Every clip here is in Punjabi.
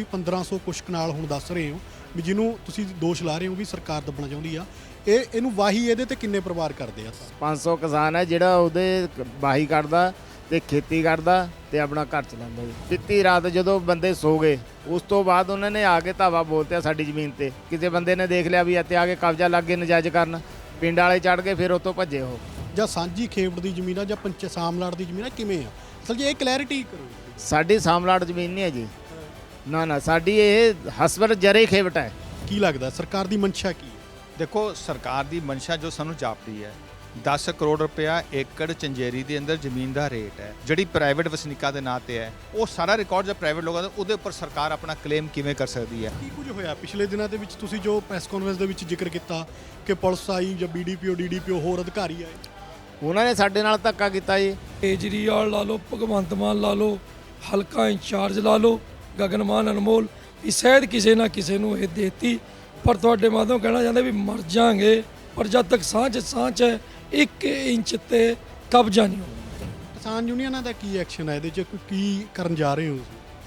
1500 ਕੁਛ ਕਨਾਲ ਹੁਣ ਦੱਸ ਰਹੇ ਹੋ ਵੀ ਜਿਹਨੂੰ ਤੁਸੀਂ ਦੋਸ਼ ਲਾ ਰਹੇ ਹੋ ਵੀ ਸਰਕਾਰ ਦੱਬਣਾ ਚਾਹੁੰਦੀ ਆ। ਇਹ ਇਹਨੂੰ ਵਾਹੀ ਇਹਦੇ ਤੇ ਕਿੰਨੇ ਪਰਿਵਾਰ ਕਰਦੇ ਆ? 500 ਕਿਸਾਨ ਹੈ ਜਿਹੜਾ ਉਹਦੇ ਬਾਹੀ ਕਰਦਾ ਤੇ ਖੇਤੀ ਕਰਦਾ ਤੇ ਆਪਣਾ ਘਰ ਚਲਾਉਂਦਾ ਜੀ। ਬੀਤੀ ਰਾਤ ਜਦੋਂ ਬੰਦੇ ਸੋ ਗਏ ਉਸ ਤੋਂ ਬਾਅਦ ਉਹਨਾਂ ਨੇ ਆ ਕੇ ਧਾਵਾ ਬੋਲਤਿਆ ਸਾਡੀ ਜ਼ਮੀਨ ਤੇ। ਕਿਸੇ ਬੰਦੇ ਨੇ ਦੇਖ ਲਿਆ ਵੀ ਇੱਥੇ ਆ ਕੇ ਕਬਜ਼ਾ ਲੱਗ ਕੇ ਨਜਾਇਜ਼ ਕਰਨ। ਪਿੰਡ ਵਾਲੇ ਚੜ ਕੇ ਫਿਰ ਉੱਥੋਂ ਭੱਜੇ ਉਹ। ਜਾਂ ਸਾਂਝੀ ਖੇਵੜ ਦੀ ਜ਼ਮੀਨ ਆ ਜਾਂ ਪੰਚ ਸਾਮਲਾੜ ਦੀ ਜ਼ਮੀਨ ਆ ਕਿਵੇਂ ਆ? ਅਸਲ 'ਚ ਇਹ ਕਲੈਰਿਟੀ ਕਰੋ। ਸਾਡੀ ਸਾਮਲਾੜ ਜ਼ਮੀਨ ਨਹੀਂ ਹੈ ਜੀ। ਨਾ ਨਾ ਸਾਡੀ ਇਹ ਹਸਬਰ ਜਰੇ ਖੇਵਟ ਹੈ। ਕੀ ਲੱਗਦਾ ਸਰਕਾਰ ਦੀ ਮਨਸ਼ਾ ਕੀ ਹੈ? ਦੇਖੋ ਸਰਕਾਰ ਦੀ ਮਨਸ਼ਾ ਜੋ ਸਾਨੂੰ ਜਾਪਦੀ ਹੈ 10 ਕਰੋੜ ਰੁਪਇਆ ਏਕੜ ਚੰਜੇਰੀ ਦੇ ਅੰਦਰ ਜ਼ਮੀਨ ਦਾ ਰੇਟ ਹੈ ਜਿਹੜੀ ਪ੍ਰਾਈਵੇਟ ਵਸਨੀਕਾਂ ਦੇ ਨਾਂ ਤੇ ਹੈ ਉਹ ਸਾਰਾ ਰਿਕਾਰਡ ਜੋ ਪ੍ਰਾਈਵੇਟ ਲੋਕਾਂ ਦਾ ਉਹਦੇ ਉੱਪਰ ਸਰਕਾਰ ਆਪਣਾ ਕਲੇਮ ਕਿਵੇਂ ਕਰ ਸਕਦੀ ਹੈ? ਕੀ ਕੁਝ ਹੋਇਆ? ਪਿਛਲੇ ਦਿਨਾਂ ਦੇ ਵਿੱਚ ਤੁਸੀਂ ਜੋ ਪ੍ਰੈਸ ਕਾਨਫਰੰਸ ਦੇ ਵਿੱਚ ਜ਼ਿਕਰ ਕੀਤਾ ਕਿ ਪੁਲਿਸ ਆਈ ਜਾਂ ਬੀਡੀਪੀਓ ਡੀਡੀਪੀਓ ਹੋਰ ਅਧਿਕਾਰੀ ਆਏ। ਉਹਨਾਂ ਨੇ ਸਾਡੇ ਨਾਲ ਧੱਕਾ ਕੀਤਾ ਜੀ। ਕੇਜਰੀਵਾਲ ਲਾ ਲਓ ਭਗਵੰਤ ਮਾਨ ਲਾ ਲਓ ਹਲਕਾ ਇੰਚਾਰਜ ਲਾ ਲਓ ਗਗਨਮਾਨ ਅਨਮੋਲ ਵੀ ਸ਼ਾਇਦ ਕਿਸੇ ਨਾ ਕਿਸੇ ਨੂੰ ਇਹ ਦੇਤੀ। ਪਰ ਤੁਹਾਡੇ ਮਾਧੋਂ ਕਹਿਣਾ ਚਾਹੁੰਦੇ ਵੀ ਮਰ ਜਾਾਂਗੇ ਪਰ ਜਦ ਤੱਕ ਸਾਹ 'ਚ ਸਾਹ 'ਚ ਹੈ, ਇੱਕ ਇੰਚ ਤੇ ਕਬਜ਼ਾ ਨਹੀਂ ਹੋਣਾ ਕਿਸਾਨ ਯੂਨੀਅਨਾਂ ਦਾ ਕੀ ਐਕਸ਼ਨ ਹੈ? ਇਹਦੇ 'ਚ ਕੀ ਕਰਨ ਜਾ ਰਹੇ ਹੋ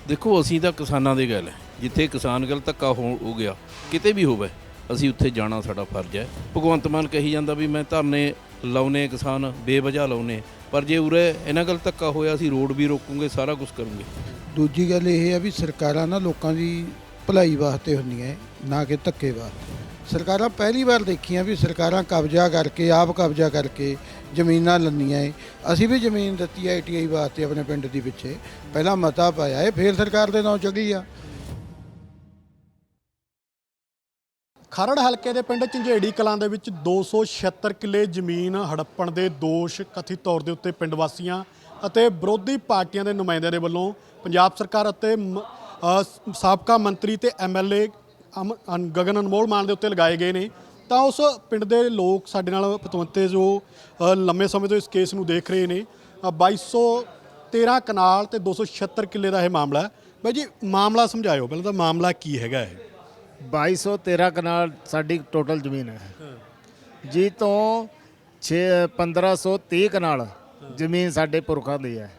ਦੇਖੋ ਅਸੀਂ ਤਾਂ ਕਿਸਾਨਾਂ ਦੇ ਗੱਲ ਹੈ। ਜਿੱਥੇ ਕਿਸਾਨ ਗੱਲ ਧੱਕਾ ਹੋ ਹੋ ਗਿਆ ਕਿਤੇ ਵੀ ਹੋਵੇ ਅਸੀਂ ਉੱਥੇ ਜਾਣਾ ਸਾਡਾ ਫਰਜ਼ ਹੈ। ਭਗਵੰਤ ਮਾਨ ਕਹੀ ਜਾਂਦਾ ਵੀ ਮੈਂ ਧਰਨੇ ਲਾਉਨੇ ਕਿਸਾਨ ਬੇਵਜ੍ਹਾ ਲਾਉਨੇ ਪਰ ਜੇ ਉਰੇ ਇਹਨਾਂ ਗੱਲ ਧੱਕਾ ਹੋਇਆ ਅਸੀਂ ਰੋਡ ਵੀ ਰੋਕੂਗੇ ਸਾਰਾ ਕੁਝ ਕਰੂਗੇ। ਦੂਜੀ ਗੱਲ ਇਹ ਹੈ ਵੀ ਸਰਕਾਰਾਂ ਨਾ ਲੋਕਾਂ ਦੀ ਭਲਾਈ ਵਾਸਤੇ ਹੁੰਦੀਆਂ ਨਾ ਕਿ ਧੱਕੇ ਵਾਸਤੇ। ਸਰਕਾਰਾਂ ਪਹਿਲੀ ਵਾਰ ਦੇਖੀਆਂ ਵੀ ਸਰਕਾਰਾਂ ਕਬਜ਼ਾ ਕਰਕੇ, ਆਪ ਕਬਜ਼ਾ ਕਰਕੇ ਜ਼ਮੀਨਾਂ ਲੰਨੀਆਂ ਏ ਅਸੀਂ ਵੀ ਜ਼ਮੀਨ ਦਿੱਤੀ ਹੈ ਆਈਟੀਆਈ ਵਾਸਤੇ ਆਪਣੇ ਪਿੰਡ ਦੀ ਪਿੱਛੇ। ਪਹਿਲਾਂ ਮਤਾ ਪਾਇਆ ਏ ਫਿਰ ਸਰਕਾਰ ਦੇ ਨਾਂ ਚੜੀ ਆ। ਖਰੜ ਹਲਕੇ ਦੇ ਪਿੰਡ ਝੰਜੇੜੀ ਕਲਾਂ ਦੇ ਵਿੱਚ 276 ਕਿੱਲੇ ਜ਼ਮੀਨ ਹੜੱਪਣ ਦੇ ਦੋਸ਼ ਕਥਿਤ ਤੌਰ ਦੇ ਉੱਤੇ ਪਿੰਡ ਵਾਸੀਆਂ ਅਤੇ ਵਿਰੋਧੀ ਪਾਰਟੀਆਂ ਦੇ ਨੁਮਾਇੰਦਿਆਂ ਦੇ ਵੱਲੋਂ ਪੰਜਾਬ ਸਰਕਾਰ ਅਤੇ ਸਾਬਕਾ ਮੰਤਰੀ ਤੇ ਐਮਐਲਏ ਗਗਨ ਅਨਮੋਲ ਮਾਨ ਦੇ ਉੱਤੇ ਲਗਾਏ ਗਏ ਨੇ। ਤਾਂ ਉਸ ਪਿੰਡ ਦੇ ਲੋਕ ਸਾਡੇ ਨਾਲ ਪਤਵੰਤੇ ਜੋ ਲੰਮੇ ਸਮੇਂ ਤੋਂ ਇਸ ਕੇਸ ਨੂੰ ਦੇਖ ਰਹੇ ਨੇ। ਅ, 2213 ਕਨਾਲ ਤੇ 276 ਕਿੱਲੇ ਦਾ ਇਹ ਮਾਮਲਾ ਹੈ। ਬਾਈ ਜੀ ਮਾਮਲਾ ਸਮਝਾਇਓ ਪਹਿਲਾਂ ਤਾਂ ਮਾਮਲਾ ਕੀ ਹੈਗਾ ਇਹ? 2213 ਕਨਾਲ ਸਾਡੀ ਟੋਟਲ ਜ਼ਮੀਨ ਹੈ। ਜੀ ਤੋਂ 6 1530 ਕਨਾਲ ਜ਼ਮੀਨ ਸਾਡੇ ਪੁਰਖਾਂ ਦੀ ਹੈ।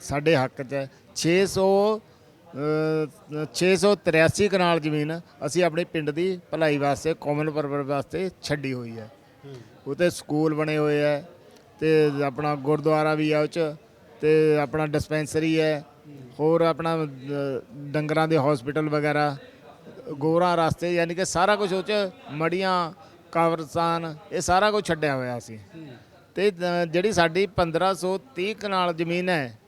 ਸਾਡੇ ਹੱਕ 'ਚ ਹੈ। 600 ਅ, 683 ਕਨਾਲ ਜ਼ਮੀਨ ਅਸੀਂ ਆਪਣੇ ਪਿੰਡ ਦੀ ਭਲਾਈ ਵਾਸਤੇ ਕਾਮਨ ਪਰਪਸ ਵਾਸਤੇ ਛੱਡੀ ਹੋਈ ਹੈ। ਉਤੇ ਸਕੂਲ ਬਣੇ ਹੋਏ ਹੈ ਤੇ ਆਪਣਾ ਗੁਰਦੁਆਰਾ ਵੀ ਹੈ ਉਹ 'ਚ ਤੇ ਆਪਣਾ ਡਿਸਪੈਂਸਰੀ ਹੈ। ਹੋਰ ਆਪਣਾ ਡੰਗਰਾਂ ਦੇ ਹਸਪੀਟਲ ਵਗੈਰਾ ਗੋਰਾ ਰਸਤੇ ਯਾਨੀ ਕਿ ਸਾਰਾ ਕੁਝ ਉਹ ਚ ਮੜੀਆਂ ਕਬਰਸਤਾਨ ਇਹ ਸਾਰਾ ਕੁਝ ਛੱਡਿਆ ਹੋਇਆ ਸੀ ਤੇ ਜਿਹੜੀ ਸਾਡੀ 1530 ਕਨਾਲ ਜ਼ਮੀਨ ਹੈ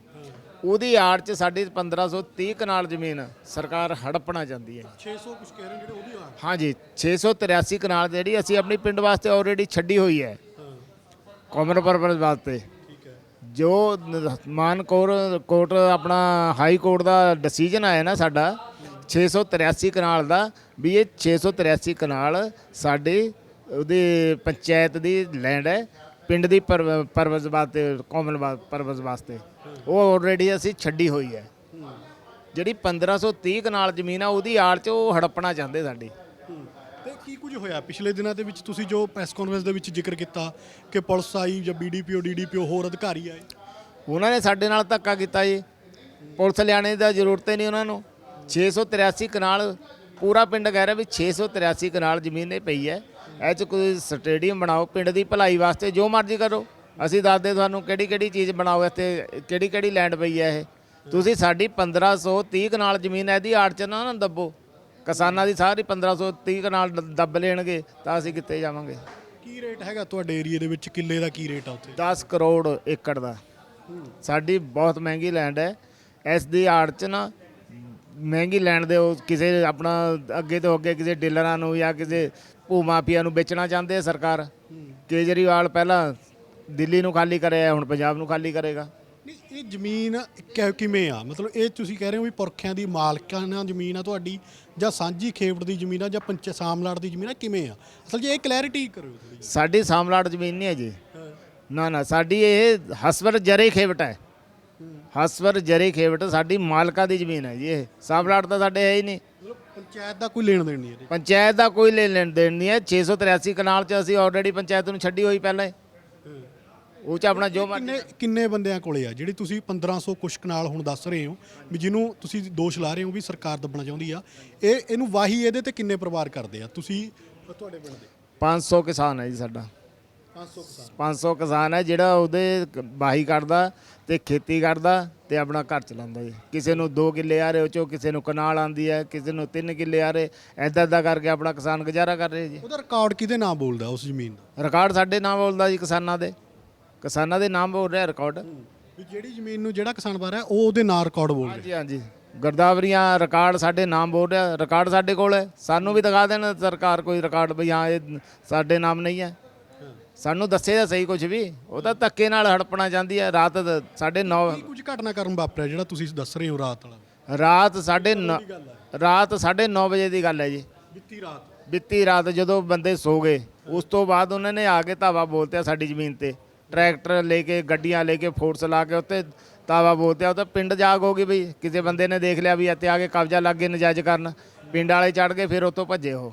ਉਹਦੀ ਆੜ ਚ ਸਾਡੀ 1530 ਕਨਾਲ ਜ਼ਮੀਨ ਸਰਕਾਰ ਹੜਪਣਾ ਚਾਹੁੰਦੀ ਹੈ। 600 ਕੁਝ ਕਹਿ ਰਹੇ ਜਿਹੜੇ ਉਹਦੀ ਆ ਹਾਂਜੀ 683 ਕਨਾਲ ਜਿਹੜੀ ਅਸੀਂ ਆਪਣੀ ਪਿੰਡ ਵਾਸਤੇ ਆਲਰੇਡੀ ਛੱਡੀ ਹੋਈ ਹੈ। ਕਾਮਨ ਪਰਪਸ ਵਾਸਤੇ। ਜੋ ਮਾਨ ਕੋਰ ਕੋਰਟ ਆਪਣਾ ਹਾਈ ਕੋਰਟ ਦਾ ਡਿਸੀਜਨ ਆਇਆ ਨਾ ਸਾਡਾ 683 ਕਨਾਲ ਦਾ ਵੀ ਇਹ 683 ਕਨਾਲ ਸਾਡੇ ਉਹਦੇ ਪੰਚਾਇਤ ਦੀ ਲੈਂਡ ਹੈ। ਪਿੰਡ ਦੀ ਪਰਵ- ਪਰਵਜ਼ ਵਾਸਤੇ ਕਾਮਨ ਪਰਵਜ਼ ਵਾਸਤੇ। ਉਹ ਆਲਰੇਡੀ ਅਸੀਂ ਛੱਡੀ ਹੋਈ ਹੈ। ਜਿਹੜੀ 1530 ਕਨਾਲ ਜ਼ਮੀਨ ਆ ਉਹਦੀ ਆੜ 'ਚ ਉਹ ਹੜੱਪਣਾ ਚਾਹੁੰਦੇ ਸਾਡੀ। ਤੇ ਕੀ ਕੁਝ ਹੋਇਆ? ਪਿਛਲੇ ਦਿਨਾਂ ਦੇ ਵਿੱਚ ਤੁਸੀਂ ਜੋ ਪ੍ਰੈਸ ਕਾਨਫਰੰਸ ਦੇ ਵਿੱਚ ਜ਼ਿਕਰ ਕੀਤਾ ਕਿ ਪੁਲਿਸ ਆਈ ਜਾਂ ਬੀਡੀਪੀਓ ਡੀਡੀਪੀਓ ਹੋਰ ਅਧਿਕਾਰੀ ਆਏ? ਉਹਨਾਂ ਨੇ ਸਾਡੇ ਨਾਲ ਧੱਕਾ ਕੀਤਾ ਜੀ। ਪੁਲਿਸ ਲਿਆਣੇ ਦਾ ਜ਼ਰੂਰਤ ਹੀ ਨਹੀਂ ਉਹਨਾਂ ਨੂੰ। 683 ਕਨਾਲ ਪੂਰਾ ਪਿੰਡ ਕਹਿ ਰਿਹਾ ਵੀ 683 ਕਨਾਲ ਜ਼ਮੀਨ ਇਹ ਪਈ ਹੈ। ਇਹ ਚ ਕੋਈ ਸਟੇਡੀਅਮ ਬਣਾਓ ਪਿੰਡ ਦੀ ਭਲਾਈ ਵਾਸਤੇ ਜੋ ਮਰਜ਼ੀ ਕਰੋ। ਅਸੀਂ ਦੱਸਦੇ ਤੁਹਾਨੂੰ ਕਿਹੜੀ ਕਿਹੜੀ ਚੀਜ਼ ਬਣਾਓ ਇੱਥੇ ਕਿਹੜੀ ਕਿਹੜੀ ਲੈਂਡ ਪਈ ਹੈ ਇਹ। ਤੁਸੀਂ ਸਾਡੀ 1530 ਕਨਾਲ ਜ਼ਮੀਨ ਹੈ ਇਹਦੀ ਆੜ ਚ ਨਾ ਨਾ ਦੱਬੋ। ਕਿਸਾਨਾਂ ਦੀ ਸਾਰੀ 1530 ਕਨਾਲ ਦੱਬ ਲੈਣਗੇ ਤਾਂ ਅਸੀਂ ਕਿੱਥੇ ਜਾਵਾਂਗੇ। ਕੀ ਰੇਟ ਹੈਗਾ ਤੁਹਾਡੇ ਏਰੀਆ ਦੇ ਵਿੱਚ? ਕਿੱਲੇ ਦਾ ਕੀ ਰੇਟ ਆ ਉੱਥੇ? 10 ਕਰੋੜ ਏਕੜ ਦਾ। ਸਾਡੀ ਬਹੁਤ ਮਹਿੰਗੀ ਲੈਂਡ ਹੈ। ਇਸ ਦੀ ਆੜ ਚ ਨਾ ਮਹਿੰਗੀ ਲੈਂਡ ਦੇ ਉਹ ਕਿਸੇ ਆਪਣਾ ਅੱਗੇ ਤੋਂ ਅੱਗੇ ਕਿਸੇ ਡੀਲਰਾਂ ਨੂੰ ਜਾਂ ਕਿਸੇ ਭੂ ਮਾਫੀਆ ਨੂੰ ਵੇਚਣਾ ਚਾਹੁੰਦੇ ਆ ਸਰਕਾਰ? ਕੇਜਰੀਵਾਲ ਪਹਿਲਾਂ ਦਿੱਲੀ ਨੂੰ ਖਾਲੀ ਕਰਿਆ ਹੁਣ ਪੰਜਾਬ ਨੂੰ ਖਾਲੀ ਕਰੇਗਾ। ਨਹੀਂ ਇਹ ਜ਼ਮੀਨ ਕਿ- ਕਿਵੇਂ ਆ? ਮਤਲਬ ਇਹ ਤੁਸੀਂ ਕਹਿ ਰਹੇ ਹੋ ਵੀ ਪੁਰਖਿਆਂ ਦੀ ਮਾਲਕਾਨਾ ਜ਼ਮੀਨ ਆ ਤੁਹਾਡੀ ਜਾਂ ਸਾਂਝੀ ਖੇਵੜ ਦੀ ਜ਼ਮੀਨ ਆ ਜਾਂ ਪੰਚ ਸਾਮਲਾੜ ਦੀ ਜ਼ਮੀਨ ਆ ਕਿਵੇਂ ਆ? ਅਸਲ 'ਚ ਇਹ ਕਲੈਰਿਟੀ ਕਰੋ ਸਾਡੀ ਸਾਮਲਾੜ ਜ਼ਮੀਨ ਨਹੀਂ ਹੈ। ਜੀ ਨਾ ਨਾ ਸਾਡੀ ਇਹ ਹਸਵਰ ਜਰੇ ਖੇਵਟ ਹੈ। ਹਸਵਰ ਜਰੇ ਖੇਵਟ ਸਾਡੀ ਮਾਲਕਾ ਦੀ ਜ਼ਮੀਨ ਹੈ ਜੀ ਇਹ। ਸਾਮਲਾੜ ਤਾਂ ਸਾਡੇ ਹੈ ਹੀ ਨਹੀਂ। ਮਤਲਬ ਪੰਚਾਇਤ ਦਾ ਕੋਈ ਲੈਣ ਦੇਣ ਨਹੀਂ ਇਹਦੇ ਪੰਚਾਇਤ ਦਾ ਕੋਈ ਲੈਣ ਦੇਣ ਨਹੀਂ ਹੈ। 683 ਕਨਾਲ ਚ ਅਸੀਂ ਆਲਰੇਡੀ ਪੰਚਾਇਤ ਨੂੰ ਛੱਡੀ ਹੋਈ ਪਹਿਲਾਂ ਹੀ। ਉਹ ਚ ਆਪਣਾ ਜੋ ਮਰਜ਼ੀ ਕਿੰਨੇ ਕਿੰਨੇ ਬੰਦਿਆਂ ਕੋਲੇ ਆ? ਜਿਹੜੀ ਤੁਸੀਂ 1500 ਕੁਛ ਕਨਾਲ ਹੁਣ ਦੱਸ ਰਹੇ ਹੋ ਵੀ ਜਿਹਨੂੰ ਤੁਸੀਂ ਦੋਸ਼ ਲਾ ਰਹੇ ਹੋ ਵੀ ਸਰਕਾਰ ਦੱਬਣਾ ਚਾਹੁੰਦੀ ਆ ਇਹ ਇਹਨੂੰ ਵਾਹੀ ਇਹਦੇ ਤੇ ਕਿੰਨੇ ਪਰਿਵਾਰ ਕਰਦੇ ਆ? ਤੁਸੀਂ ਤੁਹਾਡੇ ਪਿੰਡ ਦੇ? 500 ਕਿਸਾਨ ਹੈ ਜੀ ਸਾਡਾ। 500 ਕਿਸਾਨ। 500 ਕਿਸਾਨ ਹੈ ਜਿਹੜਾ ਉਹਦੇ ਕ- ਵਾਹੀ ਕਰਦਾ। ਤੇ ਖੇਤੀ ਕਰਦਾ ਤੇ ਆਪਣਾ ਘਰ ਚਲਾਉਂਦਾ ਜੀ। ਕਿਸੇ ਨੂੰ 2 ਕਿੱਲੇ ਆ ਰਹੇ ਉਹ ਚੋਂ ਕਿਸੇ ਨੂੰ ਕਨਾਲ ਆਂਦੀ ਹੈ ਕਿਸੇ ਨੂੰ 3 ਕਿੱਲੇ ਆ ਰਹੇ ਐਦਾਂ ਐਦਾਂ ਕਰਕੇ ਆਪਣਾ ਕਿਸਾਨ ਗੁਜ਼ਾਰਾ ਕਰ ਰਹੇ ਜੀ। ਉਹਦਾ ਰਿਕਾਰਡ ਕਿਹਦੇ ਨਾਮ ਬੋਲਦਾ ਉਸ ਜ਼ਮੀਨ ਦਾ? ਰਿਕਾਰਡ ਸਾਡੇ ਨਾਮ ਬੋਲਦਾ ਜੀ ਕਿਸਾਨਾਂ ਦੇ। ਕਿਸਾਨਾਂ ਦੇ ਨਾਮ ਬੋਲ ਰਿਹਾ ਰਿਕਾਰਡ ਵੀ ਜਿਹੜੀ ਜ਼ਮੀਨ ਨੂੰ ਜਿਹੜਾ ਕਿਸਾਨ ਬਾਹਰ ਹੈ ਉਹ ਉਹਦੇ ਨਾਂ ਰਿਕਾਰਡ ਬੋਲ ਰਿਹਾ। ਹਾਂਜੀ ਹਾਂਜੀ। ਗਰਦਾਵਰੀਆਂ ਰਿਕਾਰਡ ਸਾਡੇ ਨਾਮ ਬੋਲ ਰਿਹਾ। ਰਿਕਾਰਡ ਸਾਡੇ ਕੋਲ ਹੈ। ਸਾਨੂੰ ਵੀ ਦਿਖਾ ਦੇਣ ਸਰਕਾਰ ਕੋਈ ਰਿਕਾਰਡ ਵੀ ਹਾਂ ਇਹ ਸਾਡੇ ਨਾਮ ਨਹੀਂ ਹੈ। ਸਾਨੂੰ ਦੱਸੇ ਤਾਂ ਸਹੀ ਕੁਝ ਵੀ। ਉਹ ਤਾਂ ਧੱਕੇ ਨਾਲ ਹੜਪਣਾ ਚਾਹੁੰਦੀ ਹੈ ਰਾਤ ਦ- ਸਾਢੇ ਨੌ ਕੀ ਕੁਝ ਘਟਨਾ ਕਰਨ ਵਾਪਰਿਆ ਜਿਹੜਾ ਤੁਸੀਂ ਦੱਸ ਰਹੇ ਹੋ ਰਾਤ ਵਾਲਾ? ਰਾਤ ਸਾਢੇ ਨੌ ਰਾਤ ਸਾਢੇ ਨੌ ਵਜੇ ਦੀ ਗੱਲ ਹੈ ਜੀ। ਬੀਤੀ ਰਾਤ। ਬੀਤੀ ਰਾਤ ਜਦੋਂ ਬੰਦੇ ਸੋ ਗਏ ਉਸ ਤੋਂ ਬਾਅਦ ਉਹਨਾਂ ਨੇ ਆ ਕੇ ਧਾਵਾ ਬੋਲਤਿਆ ਸਾਡੀ ਜ਼ਮੀਨ ਤੇ। ਟਰੈਕਟਰ ਲੈ ਕੇ ਗੱਡੀਆਂ ਲੈ ਕੇ ਫੋਰਸ ਲਾ ਕੇ ਉੱਤੇ ਧਾਵਾ ਬੋਲਤਿਆ। ਉਹ ਤਾਂ ਪਿੰਡ ਜਾਗ ਹੋ ਗਈ ਬਈ। ਕਿਸੇ ਬੰਦੇ ਨੇ ਦੇਖ ਲਿਆ ਵੀ ਇੱਥੇ ਆ ਕੇ ਕਬਜ਼ਾ ਲੱਗ ਗਏ ਨਜਾਇਜ਼ ਕਰਨ। ਪਿੰਡ ਵਾਲੇ ਚੜ ਗਏ ਫਿਰ ਉੱਥੋਂ ਭੱਜੇ ਉਹ।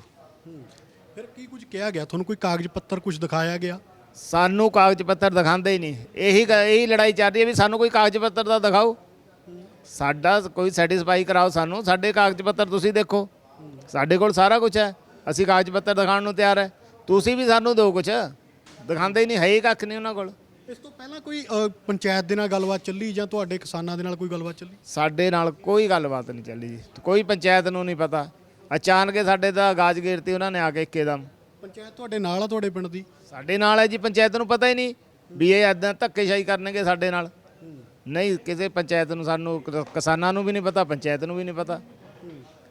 ਫਿਰ ਕੀ ਕੁਝ ਕਿਹਾ ਗਿਆ? ਤੁਹਾਨੂੰ ਕੋਈ ਕਾਗਜ਼ ਪੱਤਰ ਕੁਝ ਦਿਖਾਇਆ ਗਿਆ? ਸਾਨੂੰ ਕਾਗਜ਼ ਪੱਤਰ ਦਿਖਾਉਂਦੇ ਹੀ ਨਹੀਂ। ਇਹੀ ਗ- ਇਹੀ ਲੜਾਈ ਚੱਲ ਰਹੀ ਹੈ ਵੀ ਸਾਨੂੰ ਕੋਈ ਕਾਗਜ਼ ਪੱਤਰ ਦਾ ਦਿਖਾਓ। ਸਾਡਾ ਕੋਈ ਸੈਟੀਸਫਾਈ ਕਰਾਓ ਸਾਨੂੰ। ਸਾਡੇ ਕਾਗਜ਼ ਪੱਤਰ ਤੁਸੀਂ ਦੇਖੋ। ਸਾਡੇ ਕੋਲ ਸਾਰਾ ਕੁਝ ਹੈ। ਅਸੀਂ ਕਾਗਜ਼ ਪੱਤਰ ਦਿਖਾਉਣ ਨੂੰ ਤਿਆਰ ਹੈ। ਤੁਸੀਂ ਵੀ ਸਾਨੂੰ ਦਿਓ ਕੁਝ। ਦਿਖਾਉਂਦੇ ਹੀ ਨਹੀਂ। ਹੈ ਹੀ ਕੱਖ ਨਹੀਂ ਉਹਨਾਂ ਕੋਲ। ਇਸ ਤੋਂ ਪਹਿਲਾਂ ਕੋਈ ਅ, ਪੰਚਾਇਤ ਦੇ ਨਾਲ ਗੱਲਬਾਤ ਚੱਲੀ ਜਾਂ ਤੁਹਾਡੇ ਕਿਸਾਨਾਂ ਦੇ ਨਾਲ ਕੋਈ ਗੱਲਬਾਤ ਚੱਲੀ? ਸਾਡੇ ਨਾਲ ਕੋਈ ਗੱਲਬਾਤ ਨਹੀਂ ਚੱਲੀ। ਜੀ ਕੋਈ ਪੰਚਾਇਤ ਨੂੰ ਨਹੀਂ ਪਤਾ। ਅਚਾਨਕ ਹੀ ਸਾਡੇ ਤਾਂ ਗਾਜ ਗੇਰਤੀ ਉਹਨਾਂ ਨੇ ਆ ਕੇ ਇੱਕੇਦਮ ਪੰਚਾਇਤ ਤੁਹਾਡੇ ਨਾਲ ਆ ਤੁਹਾਡੇ ਪਿੰਡ ਦੀ? ਸਾਡੇ ਨਾਲ ਹੈ ਜੀ ਪੰਚਾਇਤ ਨੂੰ ਪਤਾ ਹੀ ਨਹੀਂ ਵੀ ਇਹ ਐਦਾਂ ਧੱਕੇਸ਼ਾਹੀ ਕਰਨਗੇ ਸਾਡੇ ਨਾਲ। ਨਹੀਂ ਕਿਸੇ ਪੰਚਾਇਤ ਨੂੰ ਸਾਨੂੰ ਕ- ਕਿਸਾਨਾਂ ਨੂੰ ਵੀ ਨਹੀਂ ਪਤਾ ਪੰਚਾਇਤ ਨੂੰ ਵੀ ਨਹੀਂ ਪਤਾ।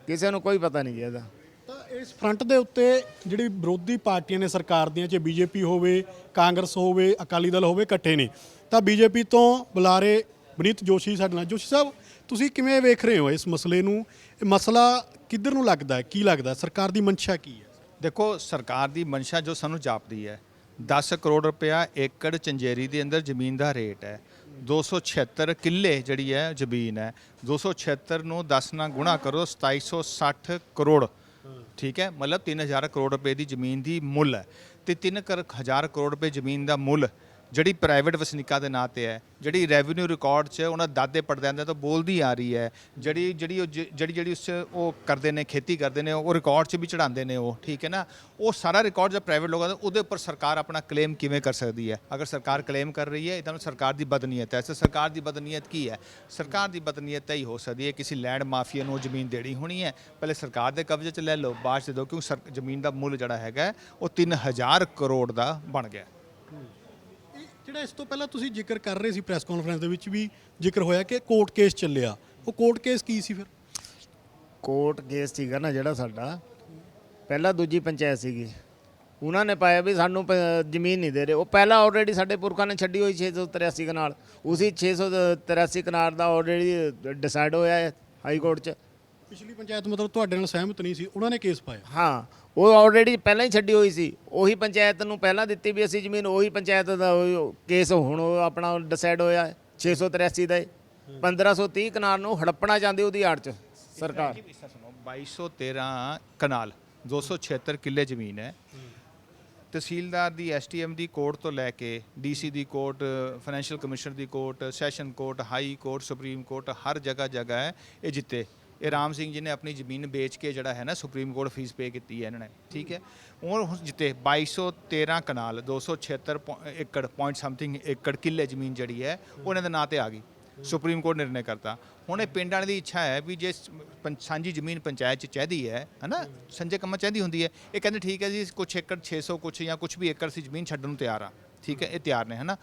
ਕਿਸੇ ਨੂੰ ਕੋਈ ਪਤਾ ਨਹੀਂ ਜੀ ਇਹਦਾ। ਤਾਂ ਇਸ ਫਰੰਟ ਦੇ ਉੱਤੇ ਜਿਹੜੀ ਵਿਰੋਧੀ ਪਾਰਟੀਆਂ ਨੇ ਸਰਕਾਰ ਦੀਆਂ ਚਾਹੇ ਬੀਜੇਪੀ ਹੋਵੇ ਕਾਂਗਰਸ ਹੋਵੇ ਅਕਾਲੀ ਦਲ ਹੋਵੇ ਇਕੱਠੇ ਨੇ। ਤਾਂ ਬੀਜੇਪੀ ਤੋਂ ਬੁਲਾਰੇ ਬਨੀਤ ਜੋਸ਼ੀ ਸਾਡੇ ਨਾਲ। ਜੋਸ਼ੀ ਸਾਹਿਬ ਤੁਸੀਂ ਕਿਵੇਂ ਵੇਖ ਰਹੇ ਹੋ ਇਸ ਮਸਲੇ ਨੂੰ? ਇਹ ਮਸਲਾ ਕਿੱਧਰ ਨੂੰ ਲੱਗਦਾ ਹੈ? ਕੀ ਲੱਗਦਾ ਹੈ? ਸਰਕਾਰ ਦੀ ਮਨਸ਼ਾ ਕੀ ਹੈ? ਦੇਖੋ, ਸਰਕਾਰ ਦੀ ਮਨਸ਼ਾ ਜੋ ਸਾਨੂੰ ਜਾਪਦੀ ਹੈ 10 ਕਰੋੜ ਰੁਪਇਆ ਏਕੜ ਚੰਜੇਰੀ ਦੇ ਅੰਦਰ ਜ਼ਮੀਨ ਦਾ ਰੇਟ ਹੈ। 276 ਕਿੱਲੇ ਜਿਹੜੀ ਹੈ ਜ਼ਮੀਨ ਹੈ। 276 ਨੂੰ 10 ਨਾਲ ਗੁਣਾ ਕਰੋ 2760 ਕਰੋੜ। ਠੀਕ ਹੈ? ਮਤਲਬ 3000 ਕਰੋੜ ਰੁਪਏ ਦੀ ਜ਼ਮੀਨ ਦੀ ਮੁੱਲ ਹੈ। ਤੇ 3000 ਕਰੋੜ ਰੁਪਏ ਜ਼ਮੀਨ ਦਾ ਮੁੱਲ ਜਿਹੜੀ ਪ੍ਰਾਈਵੇਟ ਵਸਨੀਕਾਂ ਦੇ ਨਾਂ ਤੇ ਹੈ, ਜਿਹੜੀ ਰੈਵਨਿਊ ਰਿਕਾਰਡ 'ਚ ਉਹਨਾਂ ਦਾਦੇ ਪੜਦਿਆਂ ਤੋਂ ਬੋਲਦੀ ਆ ਰਹੀ ਹੈ, ਜਿਹੜੀ ਜਿਹੜੀ ਉਹ ਜ- ਜਿਹੜੀ ਜਿਹੜੀ ਉਸ 'ਚ ਉਹ ਕਰਦੇ ਨੇ, ਖੇਤੀ ਕਰਦੇ ਨੇ, ਉਹ ਰਿਕਾਰਡ 'ਚ ਵੀ ਚੜਾਉਂਦੇ ਨੇ ਉਹ, ਠੀਕ ਹੈ ਨਾ? ਉਹ ਸਾਰਾ ਰਿਕਾਰਡ ਜੋ ਪ੍ਰਾਈਵੇਟ ਲੋਕਾਂ ਦਾ, ਉਹਦੇ ਉੱਪਰ ਸਰਕਾਰ ਆਪਣਾ ਕਲੇਮ ਕਿਵੇਂ ਕਰ ਸਕਦੀ ਹੈ? ਅਗਰ ਸਰਕਾਰ ਕਲੇਮ ਕਰ ਰਹੀ ਹੈ ਇਹਦਾ ਮਤਲਬ ਸਰਕਾਰ ਦੀ ਬਦਨੀਅਤ ਹੈ। ਸੋ ਸਰਕਾਰ ਦੀ ਬਦਨੀਅਤ ਕੀ ਹੈ? ਸਰਕਾਰ ਦੀ ਬਦਨੀਅਤ ਤਾਂ ਹੀ ਹੋ ਸਕਦੀ ਹੈ, ਕਿਸੇ ਲੈਂਡ ਮਾਫੀਆ ਨੂੰ ਜ਼ਮੀਨ ਦੇਣੀ ਹੋਣੀ ਹੈ, ਪਹਿਲੇ ਸਰਕਾਰ ਦੇ ਕਬਜ਼ੇ 'ਚ ਲੈ ਲਓ, ਬਾਅਦ 'ਚ ਦਿਓ ਕਿਉਂਕਿ ਸਰ- ਜ਼ਮੀਨ ਦਾ ਮੁੱਲ ਜਿਹੜਾ ਹੈਗਾ, ਉਹ 3000 ਕਰੋੜ ਦਾ ਬਣ ਗਿਆ। ਜਿਹੜਾ ਇਸ ਤੋਂ ਪਹਿਲਾਂ ਤੁਸੀਂ ਜ਼ਿਕਰ ਕਰ ਰਹੇ ਸੀ ਪ੍ਰੈਸ ਕਾਨਫਰੰਸ ਦੇ ਵਿੱਚ ਵੀ ਜ਼ਿਕਰ ਹੋਇਆ ਕਿ ਕੋਰਟ ਕੇਸ ਚੱਲਿਆ। ਉਹ ਕੋਰਟ ਕੇਸ ਕੀ ਸੀ ਫਿਰ? ਕੋਰਟ ਕੇਸ ਸੀਗਾ ਨਾ ਜਿਹੜਾ ਸਾਡਾ। ਪਹਿਲਾਂ ਦੂਜੀ ਪੰਚਾਇਤ ਸੀਗੀ। ਉਹਨਾਂ ਨੇ ਪਾਇਆ ਵੀ ਸਾਨੂੰ ਪ- ਜ਼ਮੀਨ ਨਹੀਂ ਦੇ ਰਹੇ। ਉਹ ਪਹਿਲਾਂ ਆਲਰੇਡੀ ਸਾਡੇ ਪੁਰਖਾਂ ਨੇ ਛੱਡੀ ਹੋਈ 683 ਕਨਾਲ। ਉਸੇ 683 ਕਨਾਲ ਦਾ ਆਲਰੇਡੀ ਡਿਸਾਈਡ ਹੋਇਆ ਹੈ ਹਾਈ ਕੋਰਟ 'ਚ। ਪਿਛਲੀ ਪੰਚਾਇਤ ਮਤਲਬ ਤੁਹਾਡੇ ਨਾਲ ਸਹਿਮਤ ਨਹੀਂ ਸੀ। ਉਹਨਾਂ ਨੇ ਕੇਸ ਪਾਇਆ। ਹਾਂ। ਉਹ ਆਲਰੇਡੀ ਪਹਿਲਾਂ ਹੀ ਛੱਡੀ ਹੋਈ ਸੀ। ਉਹੀ ਪੰਚਾਇਤ ਨੂੰ ਪਹਿਲਾਂ ਦਿੱਤੀ ਵੀ ਅਸੀਂ ਜ਼ਮੀਨ ਉਹੀ ਪੰਚਾਇਤ ਦਾ ਉਹ ਕੇਸ ਹੁਣ ਉਹ ਆਪਣਾ ਡਿਸਾਈਡ ਹੋਇਆ ਹੈ 683 ਦਾ ਹੀ। 1530 ਕਨਾਲ ਨੂੰ ਹੜੱਪਣਾ ਚਾਹੁੰਦੀ ਉਹਦੀ ਆੜ 'ਚ ਸਰਕਾਰ। ਹਿੱਸਾ ਸੁਣੋ 2213 ਕਨਾਲ 276 ਕਿੱਲੇ ਜ਼ਮੀਨ ਹੈ। ਤਹਿਸੀਲਦਾਰ ਦੀ ਐਸਟੀਐਮ ਦੀ ਕੋਰਟ ਤੋਂ ਲੈ ਕੇ ਡੀਸੀ ਦੀ ਕੋਰਟ ਫਾਈਨੈਂਸ਼ੀਅਲ ਕਮਿਸ਼ਨਰ ਦੀ court session court high court supreme court ਹਰ ਜਗ੍ਹਾ ਜਗ੍ਹਾ ਹੈ ਇਹ ਜਿੱਤੇ। ਇਹ ਰਾਮ ਸਿੰਘ ਜੀ ਨੇ ਆਪਣੀ ਜ਼ਮੀਨ ਵੇਚ ਕੇ ਜਿਹੜਾ ਹੈ ਨਾ ਸੁਪਰੀਮ ਕੋਰਟ ਫੀਸ ਪੇ ਕੀਤੀ ਹੈ ਇਹਨਾਂ ਨੇ, ਠੀਕ ਹੈ? ਉਹ ਹੁਣ ਜਿੱਤੇ 2213 ਕਨਾਲ 276 ਪੁਆ- ਏਕੜ ਪੁਆਇੰਟ ਸਮਥਿੰਗ ਏਕੜ ਕਿੱਲੇ ਜ਼ਮੀਨ ਜਿਹੜੀ ਹੈ, ਉਹ ਇਹਨਾਂ ਦੇ ਨਾਂ ਤੇ ਆ ਗਈ। ਸੁਪਰੀਮ ਕੋਰਟ ਨਿਰਣੇ ਕਰਤਾ। ਹੁਣ ਇਹ ਪਿੰਡ ਵਾਲੇ ਦੀ ਇੱਛਾ ਹੈ ਵੀ ਜੇ ਪੰ- ਸਾਂਝੀ ਜ਼ਮੀਨ ਪੰਚਾਇਤ ਚ ਚਾਹੀਦੀ ਹੈ, ਹਨਾ? ਸੰਜੇ ਕੰਮਾਂ ਚਾਹੀਦੀ ਹੁੰਦੀ ਹੈ। ਇਹ ਕਹਿੰਦੇ ਠੀਕ ਹੈ ਜੀ, ਕੁਛ ਏਕੜ 600 ਕੁਛ ਜਾਂ ਕੁਛ ਵੀ ਏਕੜ ਸੀ ਜ਼ਮੀਨ ਛੱਡਣ ਨੂੰ ਤਿਆਰ ਆ, ਠੀਕ ਹੈ? ਇਹ ਤਿਆਰ ਨੇ, ਹਨਾ?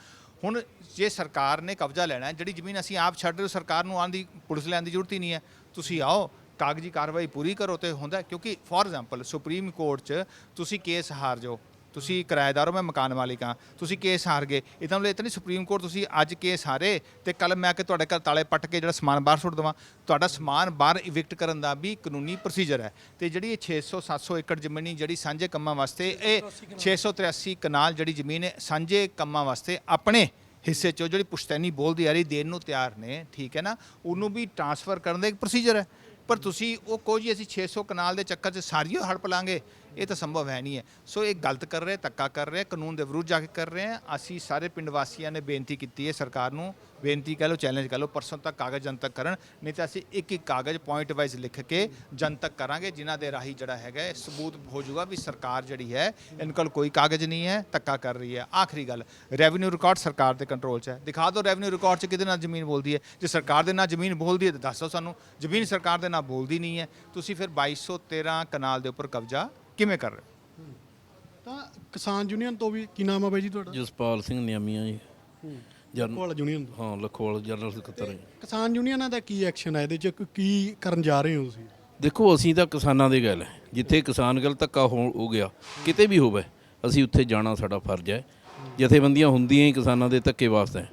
ਹੁਣ ਜੇ ਸਰਕਾਰ ਨੇ ਕਬਜ਼ਾ ਲੈਣਾ ਹੈ, ਜਿਹੜੀ ਜ਼ਮੀਨ ਅਸੀਂ ਆਪ ਛੱਡ ਰਹੇ ਹੋ, ਸਰਕਾਰ ਨੂੰ ਆਉਣ ਦੀ, ਪੁਲਿਸ ਲੈਣ ਦੀ ਜ਼ਰੂਰਤ ਹੀ ਨਹੀਂ ਹੈ। ਤੁਸੀਂ ਆਓ ਕਾਗਜ਼ੀ ਕਾਰਵਾਈ ਪੂਰੀ ਕਰੋ ਤੇ ਹੁੰਦਾ। ਕਿਉਂਕਿ ਫੋਰ ਐਗਜ਼ਾਮਪਲ ਸੁਪਰੀਮ ਕੋਰਟ 'ਚ ਤੁਸੀਂ ਕੇਸ ਹਾਰ ਜਾਓ। ਤੁਸੀਂ ਕਿਰਾਏਦਾਰ ਹੋ ਮੈਂ ਮਕਾਨ ਮਾਲਿਕ ਹਾਂ। ਤੁਸੀਂ ਕੇਸ ਹਾਰ ਗਏ। ਇਹਦਾ ਮਤਲਬ ਇਹ ਤਾਂ ਨਹੀਂ ਸੁਪਰੀਮ ਕੋਰਟ ਤੁਸੀਂ ਅੱਜ ਕੇਸ ਹਾਰੇ ਤੇ ਕੱਲ ਮੈਂ ਆ ਕੇ ਤੁਹਾਡੇ ਘਰ ਤਾਲੇ ਪੱਟ ਕੇ ਜਿਹੜਾ ਸਮਾਨ ਬਾਹਰ ਸੁੱਟ ਦੇਵਾਂ। ਤੁਹਾਡਾ ਸਮਾਨ ਬਾਹਰ ਇਵਿਕਟ ਕਰਨ ਦਾ ਵੀ ਕਾਨੂੰਨੀ ਪ੍ਰੋਸੀਜਰ ਹੈ। ਤੇ ਜਿਹੜੀ ਇਹ 600 700 ਏਕੜ ਜ਼ਮੀਨੀ ਜਿਹੜੀ ਸਾਂਝੇ ਕੰਮਾਂ ਵਾਸਤੇ ਇਹ 683 ਕਨਾਲ ਜਿਹੜੀ ਜ਼ਮੀਨ ਹੈ ਸਾਂਝੇ ਕੰਮਾਂ ਵਾਸਤੇ ਆਪਣੇ ਹਿੱਸੇ ਚੋਂ ਜਿਹੜੀ ਪੁਸ਼ਤੈਨੀ ਬੋਲਦੀ ਆ ਰਹੀ ਦੇਣ ਨੂੰ ਤਿਆਰ ਨੇ, ਠੀਕ ਹੈ ਨਾ? ਉਹਨੂੰ ਵੀ ਟ੍ਰਾਂਸਫਰ ਕਰਨ ਦਾ ਇੱਕ ਪ੍ਰੋਸੀਜਰ ਹੈ। ਪਰ ਤੁਸੀਂ ਉਹ ਕਹੋ ਜੀ ਅਸੀਂ 600 ਕਨਾਲ ਦੇ ਚੱਕਰ 'ਚ ਸਾਰੀਓ ਹੜਪ ਲਾਂਗੇ ਇਹ ਤਾਂ ਸੰਭਵ ਹੈ ਨਹੀਂ ਹੈ। ਸੋ ਇਹ ਗਲਤ ਕਰ ਰਹੇ, ਧੱਕਾ ਕਰ ਰਹੇ, ਕਾਨੂੰਨ ਦੇ ਵਿਰੁੱਧ ਜਾ ਕੇ ਕਰ ਰਹੇ ਆ ਅਸੀਂ ਸਾਰੇ ਪਿੰਡ ਵਾਸੀਆਂ ਨੇ ਬੇਨਤੀ ਕੀਤੀ ਹੈ ਸਰਕਾਰ ਨੂੰ, ਬੇਨਤੀ ਕਹ ਲਓ ਚੈਲੰਜ ਕਹ ਲਓ, ਪਰਸੋਂ ਤੱਕ ਕਾਗਜ਼ ਜਨਤਕ ਕਰਨ, ਨਹੀਂ ਤਾਂ ਅਸੀਂ ਇੱਕ ਇੱਕ ਕਾਗਜ਼ ਪੁਆਇੰਟ ਵਾਈਜ਼ ਲਿਖ ਕੇ ਜਨਤਕ ਕਰਾਂਗੇ, ਜਿਨ੍ਹਾਂ ਦੇ ਰਾਹੀਂ ਜਿਹੜਾ ਹੈਗਾ ਇਹ ਸਬੂਤ ਹੋ ਜਾਊਗਾ ਵੀ ਸਰਕਾਰ ਜਿਹੜੀ ਹੈ, ਇਹਨਾਂ ਕੋਲ ਕੋਈ ਕਾਗਜ਼ ਨਹੀਂ ਹੈ, ਧੱਕਾ ਕਰ ਰਹੀ ਹੈ। ਆਖਰੀ ਗੱਲ ਰੈਵਨਿਊ ਰਿਕਾਰਡ ਸਰਕਾਰ ਦੇ ਕੰਟਰੋਲ 'ਚ ਹੈ। ਦਿਖਾ ਦਿਓ ਰੈਵਨਿਊ ਰਿਕਾਰਡ 'ਚ ਕਿਹਦੇ ਨਾਲ ਜ਼ਮੀਨ ਬੋਲਦੀ ਹੈ। ਜੇ ਸਰਕਾਰ ਦੇ ਨਾਲ ਜ਼ਮੀਨ ਬੋਲਦੀ ਹੈ ਤਾਂ ਦੱਸੋ ਸਾਨੂੰ। ਜ਼ਮੀਨ ਸਰਕਾਰ ਦੇ ਨਾਲ ਬੋਲਦੀ ਨਹੀਂ ਹੈ। ਤੁਸੀਂ ਫਿਰ 2213 ਕਨਾਲ ਦੇ ਉੱਪਰ ਕਬਜ਼ਾ ਕਿਵੇਂ ਕਰ ਰਹੇ ਹੋ? ਤਾਂ ਕਿਸਾਨ ਯੂਨੀਅਨ ਤੋਂ ਵੀ ਕੀ ਨਾਮ ਆ ਬਾਈ ਜੀ ਤੁਹਾਡਾ? ਜਸਪਾਲ ਸਿੰਘ ਨਿਆਮੀਆਂ ਜੀ। ਜਨ ਕੋਲ ਯੂਨੀਅਨ ਤੋਂ। ਹਾਂ ਲਖੋਵਾਲ ਜਨਰਲ ਸਕੱਤਰ ਹੈ ਕਿਸਾਨ ਯੂਨੀਅਨਾਂ ਦਾ ਕੀ ਐਕਸ਼ਨ ਹੈ ਇਹਦੇ ਚ ਕ- ਕੀ ਕਰਨ ਜਾ ਰਹੇ ਹੋ ਤੁਸੀਂ? ਦੇਖੋ ਅਸੀਂ ਤਾਂ ਕਿਸਾਨਾਂ ਦੇ ਗੱਲ ਹੈ। ਜਿੱਥੇ ਕਿਸਾਨ ਗੱਲ ਧੱਕਾ ਹੋ ਹੋ ਗਿਆ ਕਿਤੇ ਵੀ ਹੋਵੇ ਅਸੀਂ ਉੱਥੇ ਜਾਣਾ ਸਾਡਾ ਫਰਜ਼ ਹੈ। ਜਥੇਬੰਦੀਆਂ ਹੁੰਦੀਆਂ ਹੀ ਕਿਸਾਨਾਂ ਦੇ ਧੱਕੇ ਵਾਸਤੇ। ਹੈ।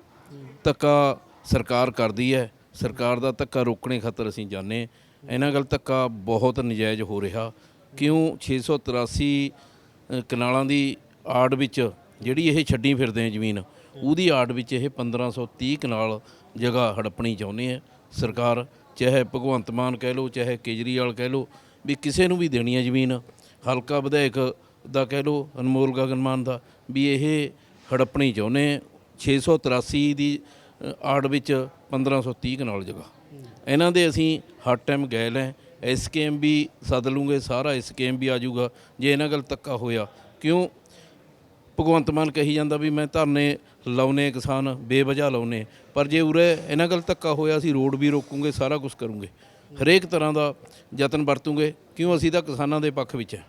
ਧੱਕਾ ਸਰਕਾਰ ਕਰਦੀ ਹੈ। ਸਰਕਾਰ ਦਾ ਧੱਕਾ ਰੋਕਣੇ ਖਾਤਰ ਅਸੀਂ ਜਾਂਦੇ ਇਹਨਾਂ ਗੱਲ ਧੱਕਾ ਬਹੁਤ ਨਜਾਇਜ਼ ਹੋ ਰਿਹਾ। ਕਿਉਂ 683 ਅ, ਕਨਾਲਾਂ ਦੀ ਆੜ ਵਿੱਚ ਜਿਹੜੀ ਇਹ ਛੱਡੀ ਫਿਰਦੇ ਆ ਜ਼ਮੀਨ ਉਹਦੀ ਆੜ ਵਿੱਚ ਇਹ 1530 ਕਨਾਲ ਜਗ੍ਹਾ ਹੜਪਣੀ ਚਾਹੁੰਦੇ ਆ। ਸਰਕਾਰ ਚਾਹੇ ਭਗਵੰਤ ਮਾਨ ਕਹਿ ਲਓ ਚਾਹੇ ਕੇਜਰੀਵਾਲ ਕਹਿ ਲਓ ਵੀ ਕਿਸੇ ਨੂੰ ਵੀ ਦੇਣੀ ਹੈ ਜ਼ਮੀਨ। ਹਲਕਾ ਵਿਧਾਇਕ ਦਾ ਕਹਿ ਲਓ ਅਨਮੋਲ ਗਗਨ ਮਾਨ ਦਾ ਵੀ ਇਹ ਹੜੱਪਣੀ ਚਾਹੁੰਦੇ ਆ। 683 ਦੀ ਆੜ ਵਿੱਚ 1530 ਕਨਾਲ ਜਗ੍ਹਾ। ਇਹਨਾਂ ਦੇ ਅਸੀਂ ਹਰ ਟਾਈਮ ਗਏ ਲੈ ਐਸਕੇਐਮ ਵੀ ਸੱਦ ਲੂੰਗੇ ਸਾਰਾ ਐਸਕੇਐਮ ਵੀ ਆ ਜਾਊਗਾ। ਜੇ ਇਹਨਾਂ ਗੱਲ ਧੱਕਾ ਹੋਇਆ ਕਿਉਂ? ਭਗਵੰਤ ਮਾਨ ਕਹੀ ਜਾਂਦਾ ਵੀ ਮੈਂ ਧਰਨੇ ਲਾਉਨੇ ਕਿਸਾਨ ਬੇਵਜ੍ਹਾ ਲਾਉਨੇ। ਪਰ ਜੇ ਉਰੇ ਇਹਨਾਂ ਗੱਲ ਧੱਕਾ ਹੋਇਆ ਅਸੀਂ ਰੋਡ ਵੀ ਰੋਕੂਗੇ ਸਾਰਾ ਕੁਝ ਕਰੂੰਗੇ। ਹਰੇਕ ਤਰ੍ਹਾਂ ਦਾ ਯਤਨ ਵਰਤੂਗੇ। ਕਿਉਂ? ਅਸੀਂ ਤਾਂ ਕਿਸਾਨਾਂ ਦੇ ਪੱਖ ਵਿੱਚ ਹੈ।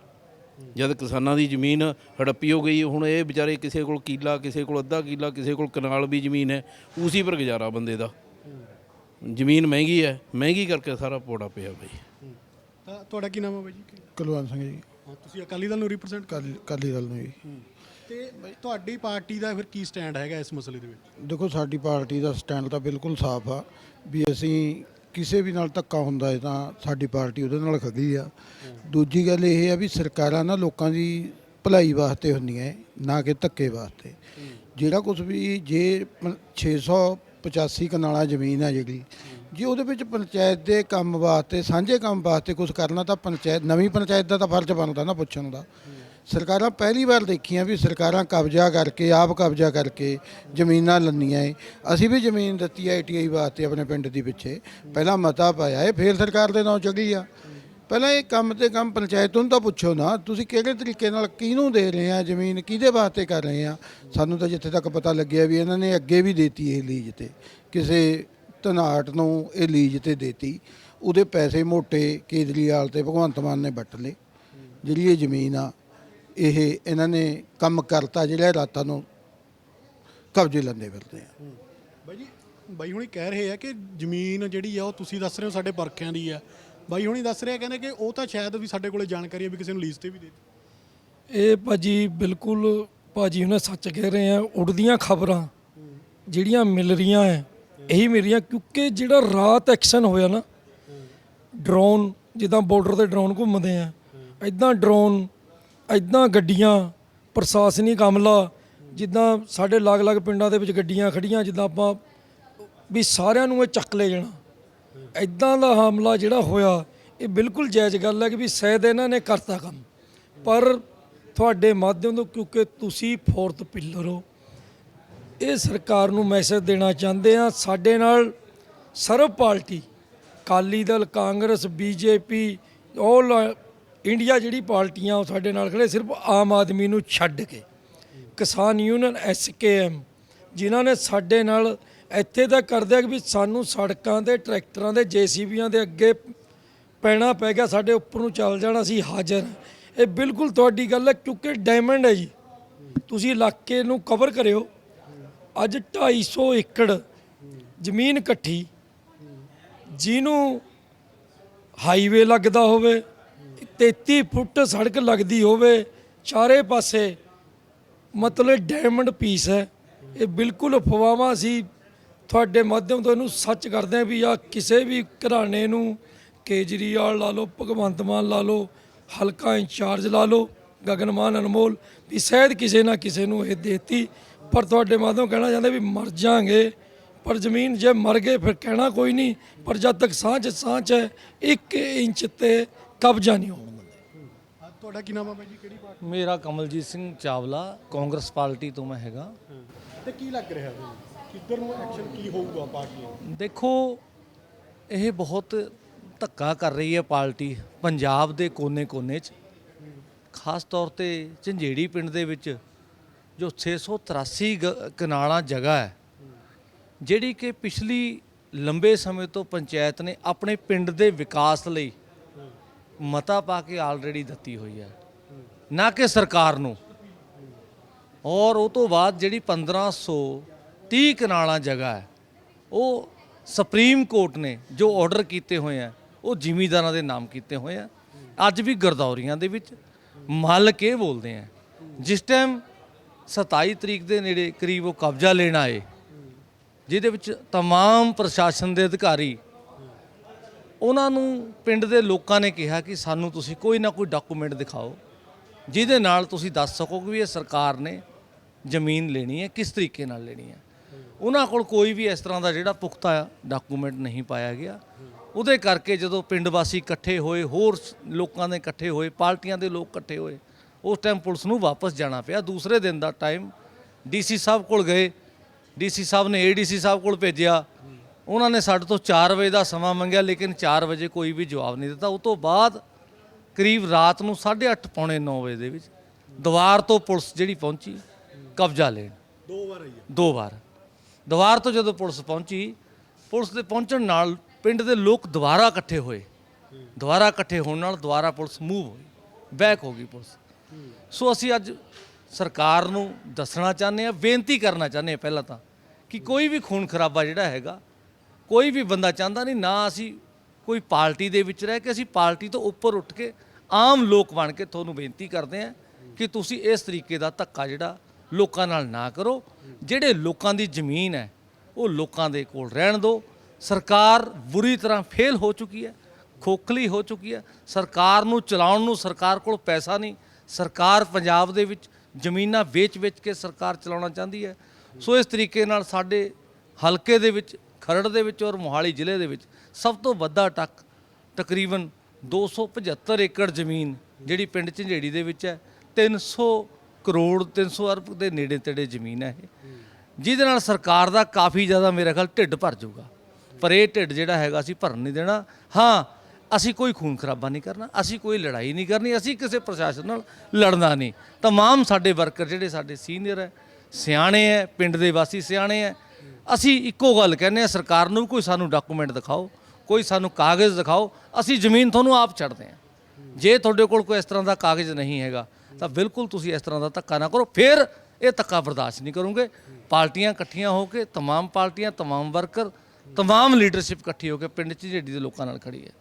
ਜਦ ਕਿਸਾਨਾਂ ਦੀ ਜ਼ਮੀਨ ਹੜੱਪੀ ਹੋ ਗਈ ਹੁਣ ਇਹ ਵਿਚਾਰੇ ਕਿਸੇ ਕੋਲ ਕੀਲਾ ਕਿਸੇ ਕੋਲ ਅੱਧਾ ਕੀਲਾ ਕਿਸੇ ਕੋਲ ਕਨਾਲ ਵੀ ਜ਼ਮੀਨ ਹੈ ਉਸੇ ਪਰ ਗੁਜ਼ਾਰਾ ਬੰਦੇ ਦਾ। ਜ਼ਮੀਨ ਮਹਿੰਗੀ ਹੈ ਮਹਿੰਗੀ ਕਰਕੇ ਸਾਰਾ ਪੋੜਾ ਪਿਆ ਬਈ। ਤਾਂ ਤੁਹਾਡਾ ਕੀ ਨਾਮ ਹੈ ਬਾਈ ਜੀ? ਕੁਲਵੰਤ ਸਿੰਘ ਜੀ। ਹਾਂ ਤੁਸੀਂ ਅਕਾਲੀ ਦਲ ਨੂੰ ਰਿਪਰੈਜ਼ੈਂਟ ਕਰ ਅਕਾਲੀ ਅਕਾਲੀ ਦਲ ਨੂੰ ਜੀ। ਤੇ ਤੁਹਾਡੀ ਪਾਰਟੀ ਦਾ ਫਿਰ ਕੀ ਸਟੈਂਡ ਹੈਗਾ ਇਸ ਮਸਲੇ ਦੇ ਵਿੱਚ? ਦੇਖੋ ਸਾਡੀ ਪਾਰਟੀ ਦਾ ਸਟੈਂਡ ਤਾਂ ਬਿਲਕੁਲ ਸਾਫ਼ ਆ ਵੀ ਅਸੀਂ ਕਿਸੇ ਵੀ ਨਾਲ ਧੱਕਾ ਹੁੰਦਾ ਹੈ ਤਾਂ ਸਾਡੀ ਪਾਰਟੀ ਉਹਦੇ ਨਾਲ ਖੜੀ ਆ। ਦੂਜੀ ਗੱਲ ਇਹ ਆ ਵੀ ਸਰਕਾਰਾਂ ਨਾ ਲੋਕਾਂ ਦੀ ਭਲਾਈ ਵਾਸਤੇ ਹੁੰਦੀਆਂ ਹੈ, ਨਾ ਕਿ ਧੱਕੇ ਵਾਸਤੇ। ਜਿਹੜਾ ਕੁਝ ਵੀ ਜੇ ਪ- 685 ਕਨਾਲਾ ਜ਼ਮੀਨ ਆ ਜਿਹੜੀ ਜੇ ਉਹਦੇ ਵਿੱਚ ਪੰਚਾਇਤ ਦੇ ਕੰਮ ਵਾਸਤੇ, ਸਾਂਝੇ ਕੰਮ ਵਾਸਤੇ ਕੁਝ ਕਰਨਾ ਤਾਂ ਪੰਚਾਇਤ, ਨਵੀਂ ਪੰਚਾਇਤ ਦਾ ਤਾਂ ਫਰਜ਼ ਬਣਦਾ ਨਾ ਪੁੱਛਣ ਦਾ। ਸਰਕਾਰਾਂ ਪਹਿਲੀ ਵਾਰ ਦੇਖੀਆਂ ਵੀ ਸਰਕਾਰਾਂ ਕਬਜ਼ਾ ਕਰਕੇ, ਆਪ ਕਬਜ਼ਾ ਕਰਕੇ ਜ਼ਮੀਨਾਂ ਲੰਨੀਆਂ ਏ। ਅਸੀਂ ਵੀ ਜ਼ਮੀਨ ਦਿੱਤੀ ਹੈ ਆਈਟੀਆਈ ਵਾਸਤੇ ਆਪਣੇ ਪਿੰਡ ਦੀ ਪਿੱਛੇ। ਪਹਿਲਾਂ ਮਤਾ ਪਾਇਆ ਏ, ਫਿਰ ਸਰਕਾਰ ਦੇ ਨਾਂ ਚੱਲੀ ਆ। ਪਹਿਲਾਂ ਇਹ ਕੰਮ ਤੇ ਕੰਮ ਪੰਚਾਇਤ ਨੂੰ ਤਾਂ ਪੁੱਛੋ ਨਾ, ਤੁਸੀਂ ਕਿਹੜੇ ਤਰੀਕੇ ਨਾਲ ਕਿਹਨੂੰ ਦੇ ਰਹੇ ਆ ਜ਼ਮੀਨ, ਕਿਹਦੇ ਵਾਸਤੇ ਕਰ ਰਹੇ ਆ? ਸਾਨੂੰ ਤਾਂ ਜਿੱਥੇ ਤੱਕ ਪਤਾ ਲੱਗਿਆ ਵੀ ਇਹਨਾਂ ਨੇ ਅੱਗੇ ਵੀ ਦੇਤੀ ਇਹ ਲੀਜ਼ ਤੇ। ਕਿਸੇ ਧਨਾਟ ਨੂੰ ਇਹ ਲੀਜ਼ ਤੇ ਦੇਤੀ। ਉਹਦੇ ਪੈਸੇ ਮੋਟੇ ਕੇਜਰੀਵਾਲ ਤੇ ਭਗਵੰਤ ਮਾਨ ਨੇ ਵੱਟ ਲਏ। ਜਿਹੜੀ ਇਹ ਜ਼ਮੀਨ ਆ ਇਹ ਇਹਨਾਂ ਨੇ ਕੰਮ ਕਰਤਾ ਜਿਹੜਾ ਰਾਤਾਂ ਨੂੰ ਕਬਜ਼ੇ ਲੰਦੇ ਫਿਰਦੇ ਆ। ਬਾਈ ਜੀ ਬਾਈ ਹੁਣੀ ਕਹਿ ਰਹੇ ਆ ਕਿ ਜ਼ਮੀਨ ਜਿਹੜੀ ਆ ਉਹ ਤੁਸੀਂ ਦੱਸ ਰਹੇ ਹੋ ਸਾਡੇ ਪਰਖਿਆਂ ਦੀ ਆ। ਬਾਈ ਹੁਣੀ ਦੱਸ ਰਹੇ ਕਹਿੰਦੇ ਕਿ ਉਹ ਤਾਂ ਸ਼ਾਇਦ ਵੀ ਸਾਡੇ ਕੋਲੇ ਜਾਣਕਾਰੀ ਆ ਵੀ ਕਿਸੇ ਨੂੰ ਲੀਜ਼ ਤੇ ਵੀ ਦੇ ਦਿੱਤੀ। ਇਹ ਭਾਜੀ ਬਿਲਕੁਲ ਭਾਜੀ ਉਹਨੇ ਸੱਚ ਕਹਿ ਰਹੇ ਆ ਉੜਦੀਆਂ ਖਬਰਾਂ ਜਿਹੜੀਆਂ ਮਿਲ ਰਹੀਆਂ ਹੈ ਇਹੀ ਮਿਲ ਕਿਉਂਕਿ ਜਿਹੜਾ ਰਾਤ ਐਕਸ਼ਨ ਹੋਇਆ ਨਾ ਡਰੋਨ ਜਿੱਦਾਂ ਬਾਰਡਰ ਤੇ ਡਰੋਨ ਘੁੰਮਦੇ ਆ ਐਦਾਂ ਡਰੋਨ ਐਦਾਂ ਗੱਡੀਆਂ ਪ੍ਰਸ਼ਾਸਨਿਕ ਅਮਲਾ ਜਿੱਦਾਂ ਸਾਡੇ ਅਲੱਗ-ਅਲੱਗ ਪਿੰਡਾਂ ਦੇ ਵਿੱਚ ਗੱਡੀਆਂ ਖੜੀਆਂ ਜਿੱਦਾਂ ਆਪਾਂ ਵੀ ਸਾਰਿਆਂ ਨੂੰ ਇਹ ਚੱਕ ਲੈ ਜਾਣਾ। ਐਦਾਂ ਦਾ ਹਮਲਾ ਜਿਹੜਾ ਹੋਇਆ, ਇਹ ਬਿਲਕੁਲ ਜਾਇਜ਼ ਗੱਲ ਹੈ ਕਿ ਵੀ ਸ਼ਾਇਦ ਇਹਨਾਂ ਨੇ ਕਰਤਾ ਕੰਮ। ਪਰ ਤੁਹਾਡੇ ਮਾਧਿਅਮ ਤੋਂ, ਕਿਉਂਕਿ ਤੁਸੀਂ ਫੋਰਥ ਪਿੱਲਰ ਹੋ ਇਹ ਸਰਕਾਰ ਨੂੰ ਮੈਸੇਜ ਦੇਣਾ ਚਾਹੁੰਦੇ ਆ ਸਾਡੇ ਨਾਲ ਸਰਵ party Akali Dal, Congress, BJP all India ਜਿਹੜੀ ਪਾਰਟੀਆਂ ਉਹ ਸਾਡੇ ਨਾਲ ਖੜੇ ਸਿਰਫ ਆਮ ਆਦਮੀ ਨੂੰ ਛੱਡ ਕੇ। ਕਿਸਾਨ ਯੂਨੀਅਨ ਐਸਕੇਐਮ ਜਿਨ੍ਹਾਂ ਨੇ ਸਾਡੇ ਨਾਲ ਇੱਥੇ ਤੱਕ ਕਰਦੇ ਆ ਕਿ ਵੀ ਸਾਨੂੰ ਸੜਕਾਂ ਤੇ ਟਰੈਕਟਰਾਂ ਦੇ ਜੀਸੀਬੀਆਂ ਦੇ ਅੱਗੇ ਪੈਣਾ ਪੈ ਗਿਆ, ਸਾਡੇ ਉੱਪਰ ਨੂੰ ਚੱਲ ਜਾਣਾ ਸੀ ਹਾਜ਼ਰ ਇਹ ਬਿਲਕੁਲ ਤੁਹਾਡੀ ਗੱਲ ਹੈ, ਕਿਉਂਕਿ ਡਾਇਮੰਡ ਹੈ ਜੀ। ਤੁਸੀਂ ਇਲਾਕੇ ਨੂੰ ਕਵਰ ਕਰਿਓ। ਅੱਜ 250 ਏਕੜ ਜ਼ਮੀਨ ਇਕੱਠੀ, ਜਿਹਨੂੰ ਹਾਈਵੇ ਲੱਗਦਾ ਹੋਵੇ 33 ਫੁੱਟ ਸੜਕ ਲੱਗਦੀ ਹੋਵੇ, ਚਾਰੇ ਪਾਸੇ ਮਤਲਬ ਡਾਇਮੰਡ ਪੀਸ ਹੈ। ਇਹ ਬਿਲਕੁਲ ਅਫਵਾਹਾਂ ਸੀ। ਤੁਹਾਡੇ ਮਾਧਿਅਮ ਤੋਂ ਇਹਨੂੰ ਸੱਚ ਕਰਦੇ ਆ ਵੀ ਆ ਕਿਸੇ ਵੀ ਘਰਾਣੇ ਨੂੰ ਕੇਜਰੀਵਾਲ ਲਾ ਲਓ, ਭਗਵੰਤ ਮਾਨ ਲਾ ਲਓ, ਹਲਕਾ ਇੰਚਾਰਜ ਲਾ ਲਓ ਗਗਨਮਾਨ ਅਨਮੋਲ, ਵੀ ਸ਼ਾਇਦ ਕਿਸੇ ਨਾ ਕਿਸੇ ਨੂੰ ਇਹ ਦੇਤੀ। ਪਰ ਤੁਹਾਡੇ ਮਾਧਿਅਮ ਕਹਿਣਾ ਚਾਹੁੰਦੇ ਵੀ ਮਰ ਜਾਾਂਗੇ। ਪਰ ਜ਼ਮੀਨ ਜੇ ਮਰ ਗਏ ਫਿਰ ਕਹਿਣਾ ਕੋਈ ਨਹੀਂ। ਪਰ ਜਦ ਤੱਕ ਸਾਂਝ ਸਾਂਝ ਹੈ 1 ਇੰਚ ਤੇ ਕਬਜ਼ਾ ਨਹੀਂ ਹੋਣ ਤੁਹਾਡਾ ਕੀ ਨਾਮ ਹੈ ਬਾਈ ਜੀ? ਕਿਹੜੀ ਪਾਰਟੀ? ਮੇਰਾ ਕਮਲਜੀਤ ਸਿੰਘ ਚਾਵਲਾ ਕਾਂਗਰਸ ਪਾਰਟੀ ਤੋਂ ਮੈਂ ਹੈਗਾ। ਤੇ ਕੀ ਲੱਗ ਰਿਹਾ ਤੁਹਾਨੂੰ ਕਿੱਧਰ ਨੂੰ ਐਕਸ਼ਨ ਕੀ ਹੋਊਗਾ ਪਾਰਟੀਆਂ ਦਾ? ਦੇਖੋ ਇਹ ਬਹੁਤ ਧੱਕਾ ਕਰ ਰਹੀ ਹੈ ਪਾਰਟੀ ਪੰਜਾਬ ਦੇ ਕੋਨੇ-ਕੋਨੇ 'ਚ। ਖਾਸ ਤੌਰ ਤੇ ਝੰਜੇੜੀ ਪਿੰਡ ਦੇ ਵਿੱਚ ਜੋ 683 ਗ- ਕਨਾਲਾਂ ਜਗ੍ਹਾ ਹੈ, ਜਿਹੜੀ ਕਿ ਪਿਛਲੀ ਲੰਬੇ ਸਮੇਂ ਤੋਂ ਪੰਚਾਇਤ ਨੇ ਆਪਣੇ ਪਿੰਡ ਦੇ ਵਿਕਾਸ ਲਈ ਮਤਾ ਪਾ ਕੇ ਆਲਰੇਡੀ ਦਿੱਤੀ ਹੋਈ ਹੈ। ਨਾ ਕਿ ਸਰਕਾਰ ਨੂੰ। ਔਰ ਉਹ ਤੋਂ ਬਾਅਦ ਜਿਹੜੀ 1530 ਕਨਾਲਾਂ ਜਗ੍ਹਾ ਹੈ, ਉਹ ਸੁਪਰੀਮ ਕੋਰਟ ਨੇ ਜੋ ਆਰਡਰ ਕੀਤੇ ਹੋਏ ਆ ਉਹ ਜ਼ਿਮੀਂਦਾਰਾਂ ਦੇ ਨਾਮ ਕੀਤੇ ਹੋਏ ਆ ਅੱਜ ਵੀ ਗਰਦੌਰੀਆਂ ਦੇ ਵਿੱਚ ਮੱਲ ਕੇ ਬੋਲਦੇ ਆ ਜਿਸ ਟਾਈਮ 27 ਤਰੀਕ ਦੇ ਨੇੜੇ ਕਰੀਬ ਉਹ ਕਬਜ਼ਾ ਲੈਣ ਆਏ ਜਿਹਦੇ ਵਿੱਚ तमाम ਪ੍ਰਸ਼ਾਸਨ ਦੇ ਅਧਿਕਾਰੀ ਉਹਨਾਂ ਨੂੰ ਪਿੰਡ ਦੇ ਲੋਕਾਂ ਨੇ ਕਿਹਾ ਕਿ ਸਾਨੂੰ ਤੁਸੀਂ ਕੋਈ ਨਾ ਕੋਈ ਡਾਕੂਮੈਂਟ ਦਿਖਾਓ ਜਿਹਦੇ ਨਾਲ ਤੁਸੀਂ ਦੱਸ ਸਕੋ ਕਿ ਵੀ ਇਹ ਸਰਕਾਰ ਨੇ ਜ਼ਮੀਨ ਲੈਣੀ ਹੈ ਕਿਸ ਤਰੀਕੇ ਨਾਲ ਲੈਣੀ ਹੈ ਉਹਨਾਂ ਕੋਲ ਕੋਈ ਵੀ ਇਸ ਤਰ੍ਹਾਂ ਦਾ ਜਿਹੜਾ ਪੁਖਤਾ ਡਾਕੂਮੈਂਟ ਨਹੀਂ ਪਾਇਆ ਗਿਆ ਉਹਦੇ ਕਰਕੇ ਜਦੋਂ ਪਿੰਡ ਵਾਸੀ ਇਕੱਠੇ ਹੋਏ ਹੋਰ ਸ- ਲੋਕਾਂ ਦੇ ਇਕੱਠੇ ਹੋਏ ਪਾਰਟੀਆਂ ਦੇ ਲੋਕ ਇਕੱਠੇ ਹੋਏ ਉਸ ਟਾਈਮ ਪੁਲਿਸ ਨੂੰ ਵਾਪਸ ਜਾਣਾ ਪਿਆ। ਦੂਸਰੇ ਦਿਨ ਦਾ ਟਾਈਮ ਡੀਸੀ ਸਾਹਿਬ ਕੋਲ ਗਏ। ਡੀਸੀ ਸਾਹਿਬ ਨੇ ਏਡੀਸੀ ਸਾਹਿਬ ਕੋਲ ਭੇਜਿਆ। ਉਹਨਾਂ ਨੇ ਸਾਡੇ ਤੋਂ 4 ਵਜੇ ਦਾ ਸਮਾਂ ਮੰਗਿਆ ਲੇਕਿਨ 4 ਵਜੇ ਕੋਈ ਵੀ ਜਵਾਬ ਨਹੀਂ ਦਿੱਤਾ। ਉਸ ਤੋਂ ਬਾਅਦ ਕਰੀਬ ਰਾਤ ਨੂੰ 8:30 ਪੌਣੇ 9 ਵਜੇ ਦੇ ਵਿੱਚ ਦੁਆਰ ਤੋਂ ਪੁਲਿਸ ਜਿਹੜੀ ਪਹੁੰਚੀ ਕਬਜ਼ਾ ਲੈਣ। ਦੋ ਵਾਰ ਆਈ ਦੋ ਵਾਰ। ਦੁਆਰ ਤੋਂ ਜਦੋਂ ਪੁਲਿਸ ਪਹੁੰਚੀ ਪੁਲਿਸ ਦੇ ਪਹੁੰਚਣ ਨਾਲ ਪਿੰਡ ਦੇ ਲੋਕ ਦੁਬਾਰਾ ਇਕੱਠੇ ਹੋਏ। ਦੁਬਾਰਾ ਇਕੱਠੇ ਹੋਣ ਨਾਲ ਦੁਬਾਰਾ ਪੁਲਿਸ ਮੂਵ ਹੋਈ। ਬੈਕ ਹੋ ਗਈ ਪੁਲਿਸ। ਸੋ ਅਸੀਂ ਅੱਜ ਸਰਕਾਰ ਨੂੰ ਦੱਸਣਾ ਚਾਹੁੰਦੇ ਆ ਬੇਨਤੀ ਕਰਨਾ ਚਾਹੁੰਦੇ ਆ ਪਹਿਲਾਂ ਤਾਂ ਕਿ ਕੋਈ ਵੀ ਖੂਨ ਖਰਾਬਾ ਜਿਹੜਾ ਹੈਗਾ, ਕੋਈ ਵੀ ਬੰਦਾ ਚਾਹੁੰਦਾ ਨਹੀਂ ਨਾ ਅਸੀਂ ਕੋਈ ਪਾਰਟੀ ਦੇ ਵਿੱਚ ਰਹਿ ਕੇ ਅਸੀਂ ਪਾਰਟੀ ਤੋਂ ਉੱਪਰ ਉੱਠ ਕੇ ਆਮ ਲੋਕ ਬਣ ਕੇ ਤੁਹਾਨੂੰ ਬੇਨਤੀ ਕਰਦੇ ਆ ਕਿ ਤੁਸੀਂ ਇਸ ਤਰੀਕੇ ਦਾ ਧੱਕਾ ਜਿਹੜਾ ਲੋਕਾਂ ਨਾਲ ਨਾ ਕਰੋ। ਜਿਹੜੇ ਲੋਕਾਂ ਦੀ ਜ਼ਮੀਨ ਹੈ, ਉਹ ਲੋਕਾਂ ਦੇ ਕੋਲ ਰਹਿਣ ਦਿਓ। ਸਰਕਾਰ ਬੁਰੀ ਤਰ੍ਹਾਂ ਫੇਲ ਹੋ ਚੁੱਕੀ ਹੈ, ਖੋਖਲੀ ਹੋ ਚੁੱਕੀ ਹੈ। ਸਰਕਾਰ ਨੂੰ ਚਲਾਉਣ ਨੂੰ ਸਰਕਾਰ ਕੋਲ ਪੈਸਾ ਨਹੀਂ ਸਰਕਾਰ ਪੰਜਾਬ ਦੇ ਵਿੱਚ ਜ਼ਮੀਨਾਂ ਵੇਚ-ਵੇਚ ਕੇ ਸਰਕਾਰ ਚਲਾਉਣਾ ਚਾਹੁੰਦੀ ਹੈ। ਸੋ ਇਸ ਤਰੀਕੇ ਨਾਲ ਸਾਡੇ ਹਲਕੇ ਦੇ ਵਿੱਚ, ਖਰੜ ਦੇ ਵਿੱਚ ਔਰ ਮੋਹਾਲੀ ਜ਼ਿਲ੍ਹੇ ਦੇ ਵਿੱਚ ਸਭ ਤੋਂ ਵੱਡਾ ਟੱਕ ਤਕਰੀਬਨ 275 ਏਕੜ ਜ਼ਮੀਨ ਜਿਹੜੀ ਪਿੰਡ ਝੰਜੇੜੀ ਦੇ ਵਿੱਚ ਹੈ 300 ਕਰੋੜ 300 ਅਰਬ ਦੇ ਨੇੜੇ ਤੇੜੇ ਜ਼ਮੀਨ ਹੈ ਇਹ। ਜਿਹਦੇ ਨਾਲ ਸਰਕਾਰ ਦਾ ਕਾਫੀ ਜ਼ਿਆਦਾ ਮੇਰੇ ਖਿਆਲ ਢਿੱਡ ਭਰ ਜਾਊਗਾ। ਪਰ ਇਹ ਢਿੱਡ ਜਿਹੜਾ ਹੈਗਾ ਅਸੀਂ ਭਰਨ ਨਹੀਂ ਦੇਣਾ। ਹਾਂ ਅਸੀਂ ਕੋਈ ਖੂਨ ਖਰਾਬਾ ਨਹੀਂ ਕਰਨਾ ਅਸੀਂ ਕੋਈ ਲੜਾਈ ਨਹੀਂ ਕਰਨੀ ਅਸੀਂ ਕਿਸੇ ਪ੍ਰਸ਼ਾਸਨ ਨਾਲ ਲੜਨਾ ਨਹੀਂ तमाम ਸਾਡੇ ਵਰਕਰ ਜਿਹੜੇ ਸਾਡੇ ਸੀਨੀਅਰ ਹੈ ਸਿਆਣੇ ਹੈ ਪਿੰਡ ਦੇ ਵਾਸੀ ਸਿਆਣੇ ਹੈ ਅਸੀਂ ਇੱਕੋ ਗੱਲ ਕਹਿੰਦੇ ਆ ਸਰਕਾਰ ਨੂੰ ਵੀ ਕੋਈ ਸਾਨੂੰ ਡਾਕੂਮੈਂਟ ਦਿਖਾਓ ਕੋਈ ਸਾਨੂੰ ਕਾਗਜ਼ ਦਿਖਾਓ ਅਸੀਂ ਜ਼ਮੀਨ ਤੁਹਾਨੂੰ ਆਪ ਛੱਡਦੇ ਹਾਂ ਜੇ ਤੁਹਾਡੇ ਕੋਲ ਕੋਈ ਇਸ ਤਰ੍ਹਾਂ ਦਾ ਕਾਗਜ਼ ਨਹੀਂ ਹੈਗਾ ਤਾਂ ਬਿਲਕੁਲ ਤੁਸੀਂ ਇਸ ਤਰ੍ਹਾਂ ਦਾ ਧੱਕਾ ਨਾ ਕਰੋ ਫਿਰ ਇਹ ਧੱਕਾ ਬਰਦਾਸ਼ਤ ਨਹੀਂ ਕਰੋਗੇ ਪਾਰਟੀਆਂ ਇਕੱਠੀਆਂ ਹੋ ਕੇ तमाम ਪਾਰਟੀਆਂ तमाम ਵਰਕਰ तमाम ਲੀਡਰਸ਼ਿਪ ਇਕੱਠੀ ਹੋ ਕੇ ਪਿੰਡ ਝੇੜੀ ਦੇ ਲੋਕਾਂ ਨਾਲ ਖੜੀ ਹੈ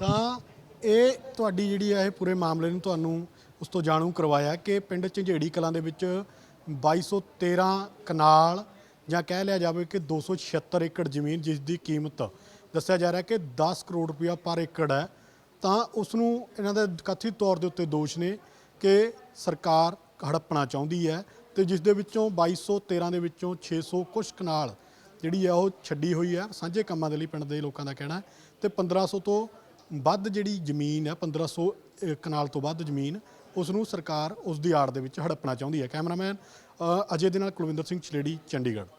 ਤਾਂ ਇਹ ਤੁਹਾਡੀ ਜਿਹੜੀ ਹੈ ਇਹ ਪੂਰੇ ਮਾਮਲੇ ਨੂੰ ਤੁਹਾਨੂੰ ਉਸ ਤੋਂ ਜਾਣੂ ਕਰਵਾਇਆ ਕਿ ਪਿੰਡ ਝੰਜੇੜੀ ਕਲਾਂ ਦੇ ਵਿੱਚ 2213 ਕਨਾਲ ਜਾਂ ਕਹਿ ਲਿਆ ਜਾਵੇ ਕਿ 276 ਏਕੜ ਜ਼ਮੀਨ ਜਿਸ ਦੀ ਕੀਮਤ ਦੱਸਿਆ ਜਾ ਰਿਹਾ ਕਿ 10 ਕਰੋੜ ਰੁਪਇਆ ਪਰ ਏਕੜ ਹੈ, ਤਾਂ ਉਸ ਨੂੰ ਇਹਨਾਂ ਦੇ ਕਥਿਤ ਤੌਰ ਦੇ ਉੱਤੇ ਦੋਸ਼ ਨੇ ਕਿ ਸਰਕਾਰ ਹੜੱਪਣਾ ਚਾਹੁੰਦੀ ਹੈ ਤੇ ਜਿਸ ਦੇ ਵਿੱਚੋਂ 2213 ਦੇ ਵਿੱਚੋਂ 600 ਕੁਛ ਕਨਾਲ ਜਿਹੜੀ ਹੈ ਉਹ ਛੱਡੀ ਹੋਈ ਹੈ, ਸਾਂਝੇ ਕੰਮਾਂ ਦੇ ਲਈ ਪਿੰਡ ਦੇ ਲੋਕਾਂ ਦਾ ਕਹਿਣਾ ਹੈ ਤੇ 1500 ਤੋਂ ਵੱਧ ਜਿਹੜੀ ਜ਼ਮੀਨ ਹੈ 1500 ਅ, ਕਨਾਲ ਤੋਂ ਵੱਧ ਜ਼ਮੀਨ ਉਸ ਨੂੰ ਸਰਕਾਰ ਉਸ ਦੀ ਆੜ ਦੇ ਵਿੱਚ ਹੜਪਣਾ ਚਾਹੁੰਦੀ ਹੈ। ਕੈਮਰਾਮੈਨ ਅਜੇ ਦੇ ਨਾਲ ਕੁਲਵਿੰਦਰ ਸਿੰਘ ਚਲੇੜੀ ਚੰਡੀਗੜ੍ਹ।